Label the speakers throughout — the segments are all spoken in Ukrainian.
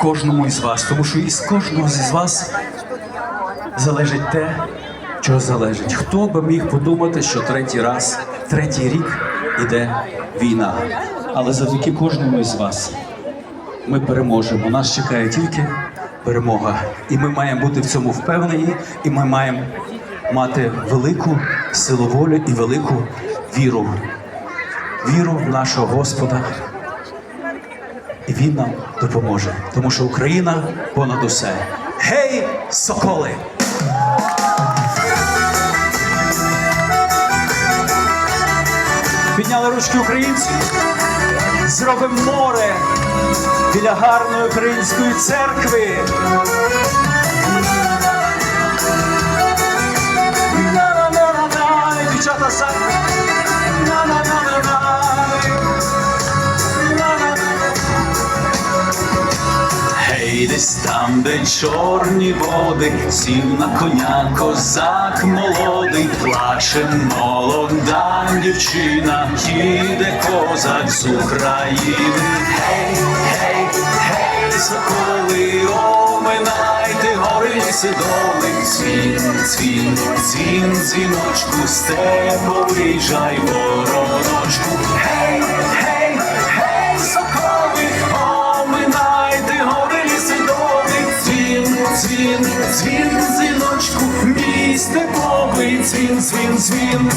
Speaker 1: кожному із вас, тому що із кожного з вас залежить те, що залежить. Хто би міг подумати, що третій раз, третій рік іде війна. Але завдяки кожному із вас ми переможемо. Нас чекає тільки перемога. І ми маємо бути в цьому впевнені, і ми маємо мати велику силу волі і велику віру. Віру в нашого Господа. І він нам допоможе, тому що Україна понад усе. Гей, соколи! Підняли ручки українці, зробимо море біля гарної української церкви. Чорні води, сів на коня козак молодий, плаче молода дівчина, їде козак з України. Гей, гей, гей, соколи, оминайте гори ліси доли, цвін, цвін, цвін, дзвіночку, степовий жай вороночку. Гей, гей, дзвін, дзвін, дзвін.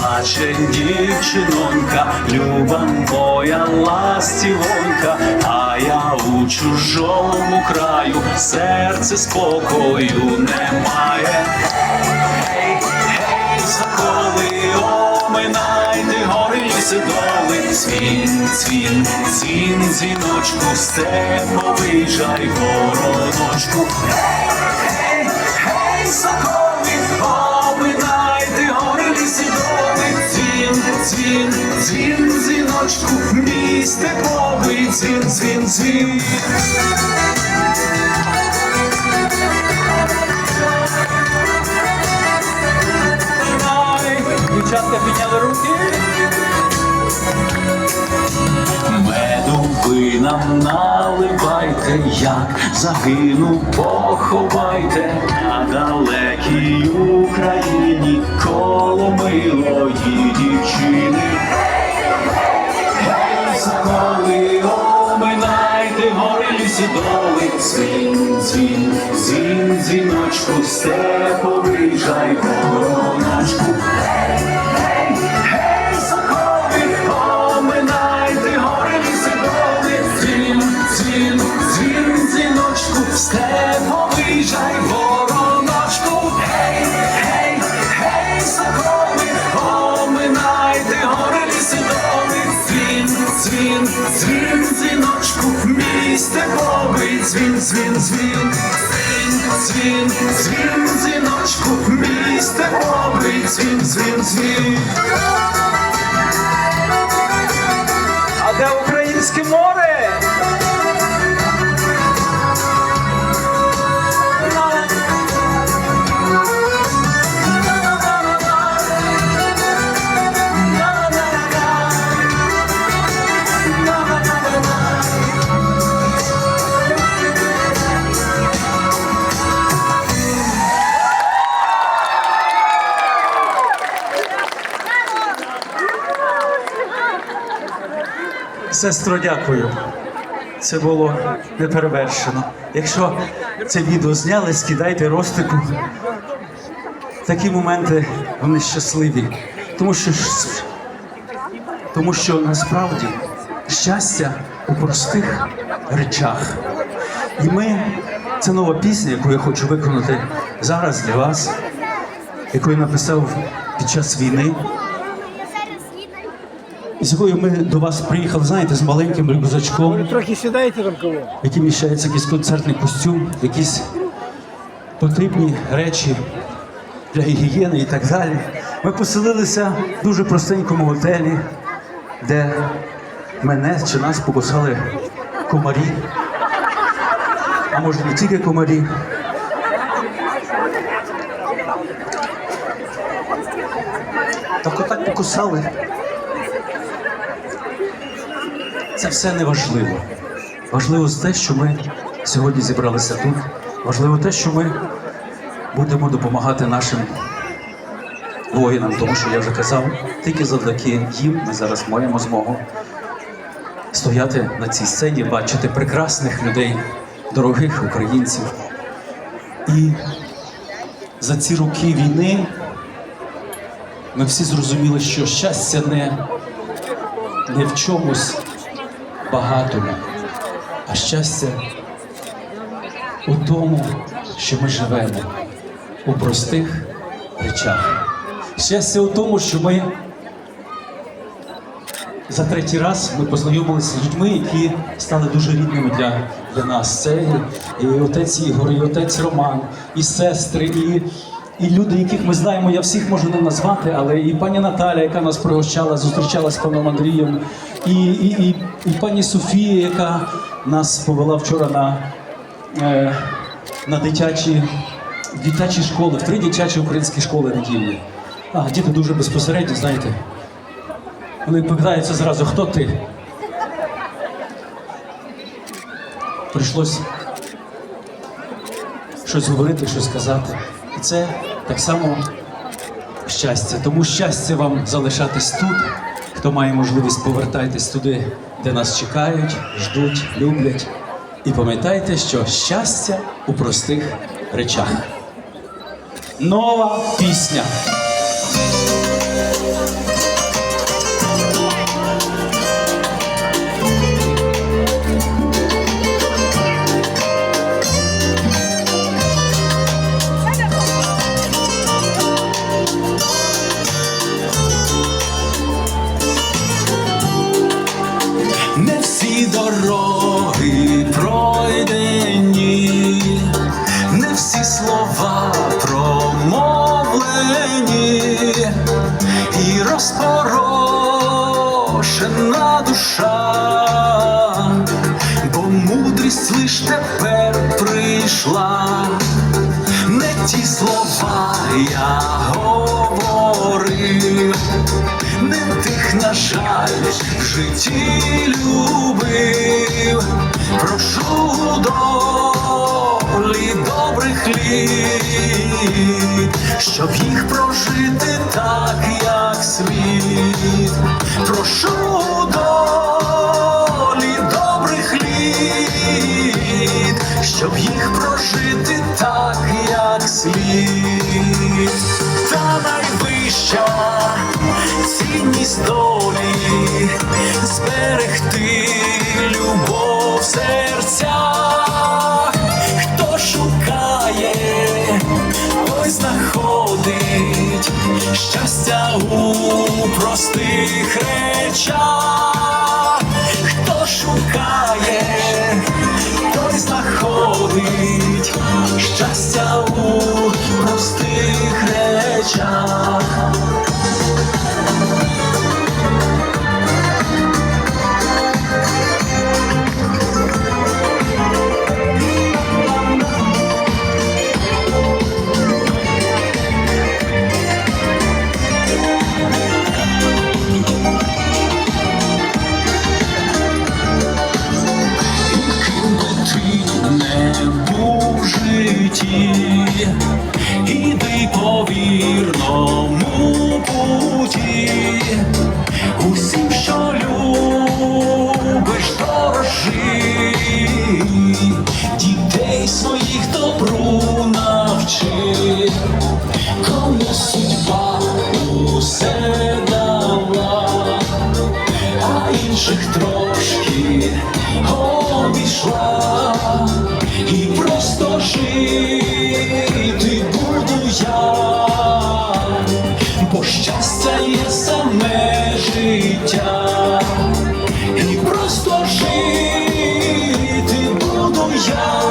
Speaker 1: Плаче дівчинонька, люба моя ластівонька, а я у чужому краю, серце спокою немає. Гей, гей, соколи, оминайте гори ліси цвін, цвін, цвін, дзвіночку, степовий жай вороночку. Гей, гей, дзвін, дзвін, дзвін. Дівчатка підняли руки. Меду ви нам наливайте, як загину, поховайте на далекій Україні коло милої дівчини. Соколи, оминайте гори лісі доли, дзвін, дзвін, дзвін, дзвіночку, степовий жай вороночку. Дзвін, дзвін, дзвін, дзвін, дзвін, дзвін, дзвіночку, мій степовий дзвін, дзвін, дзвін. А де українське море? Сестро, дякую. Це було неперевершено. Якщо це відео зняли, скидайте ростику. Такі моменти вони щасливі. Тому що, тому що насправді щастя у простих речах. І ми, це нова пісня, яку я хочу виконати зараз для вас, яку я написав під час війни. З якою ми до вас приїхали, знаєте, з маленьким рюкзачком,
Speaker 2: Трохи сідайте там кого.
Speaker 1: який міщається якийсь концертний костюм, якісь потрібні речі для гігієни і так далі. Ми поселилися в дуже простенькому готелі, де мене чи нас покусали комарі. А може не тільки комарі. Так отак покусали. Це все неважливо. Важливо те, що ми сьогодні зібралися тут. Важливо те, що ми будемо допомагати нашим воїнам, тому що я вже казав, тільки завдяки їм ми зараз маємо змогу стояти на цій сцені, бачити прекрасних людей, дорогих українців. І за ці роки війни ми всі зрозуміли, що щастя не, не в чомусь багатому, а щастя у тому, що ми живемо у простих речах. Щастя у тому, що ми за третій раз ми познайомилися з людьми, які стали дуже рідними для, для нас. Це і, отець Ігор, і отець Роман, і сестри, і, і люди, яких ми знаємо, я всіх можу не назвати, але і пані Наталя, яка нас пригощала, зустрічалася з паном Андрієм, і, і, і, і пані Софія, яка нас повела вчора на, е, на дитячі, дитячі школи, в три дитячі українські школи недільні. А, діти дуже безпосередньо, знаєте. Вони питаються зразу, хто ти? Прийшлось щось говорити, щось сказати. І це так само щастя. Тому щастя вам залишатись тут. Хто має можливість, повертайтесь туди, де нас чекають, ждуть, люблять. І пам'ятайте, що щастя у простих речах. Нова пісня.
Speaker 2: Розпорошена душа, бо мудрість лиш тепер прийшла, не ті слова я говорив не тих, на жаль, в житті любив, прошу долі добрих літ, щоб їх прожити так, як слід, прошу долі добрих літ, щоб їх прожити так, як слід, та найвища цінність долі, зберегти любов серцях, хто шукає, той знаходить щастя у простих речах, хто шукає, той знаходить судьба усе дала а інших трошки обійшла, і просто жити буду я, бо щастя є саме життя, і просто жити буду я,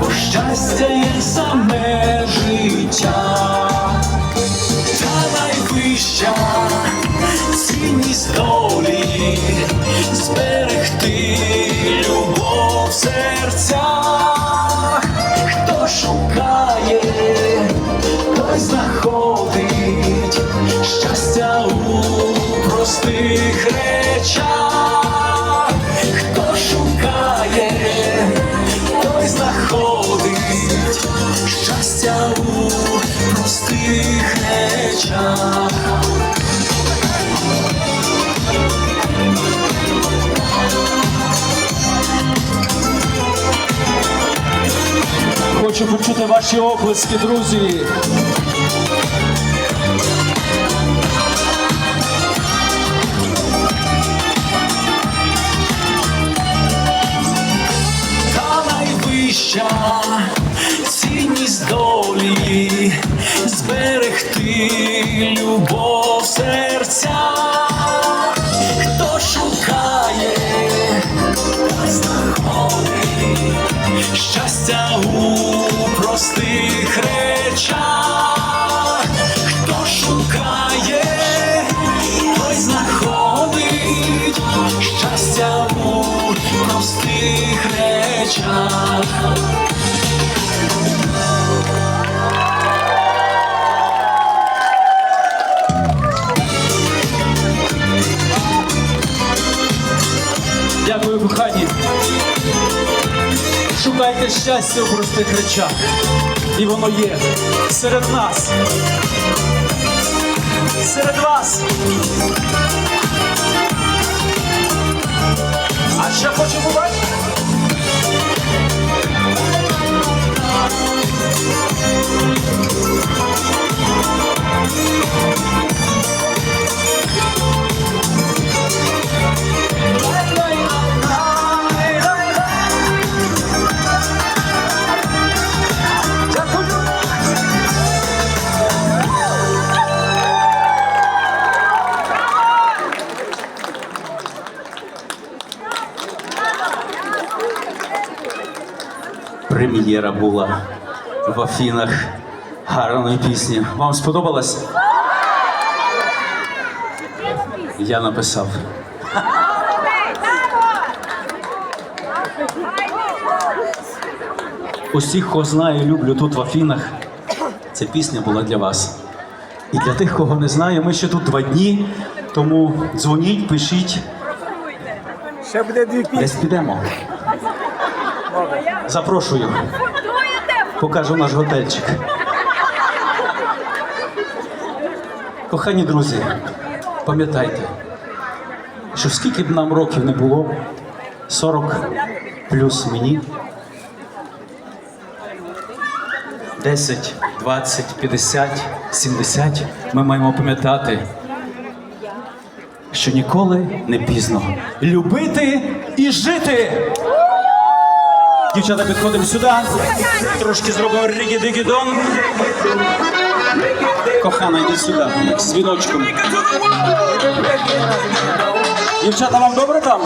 Speaker 2: бо щастя простих речах, хто шукає, той знаходить щастя у простих речах.
Speaker 3: Хочу почути ваші оплески, друзі.
Speaker 2: Найвища цінність долі зберегти любов в
Speaker 3: Шукайте щастя у простих речах. І воно є серед нас. Серед вас. А ще хочу бачити.
Speaker 1: Прем'єра була в Афінах гарної пісні. Вам сподобалось? Я написав. Усіх, кого знаю, і люблю тут в Афінах. Ця пісня була для вас. І для тих, кого не знаю, ми ще тут два дні, тому дзвоніть, пишіть.
Speaker 4: Ще буде дві пісні.
Speaker 1: Десь підемо. Запрошую. Покажу наш готельчик. Кохані друзі, пам'ятайте, що скільки б нам років не було, 40 плюс мені, 10, 20, 50, 70, ми маємо пам'ятати, що ніколи не пізно любити і жити. Дівчата, підходимо сюди. Трошки зробимо рігі-дигі-дон. Кохана, йди сюди, з віночком. Дівчата, вам добре там?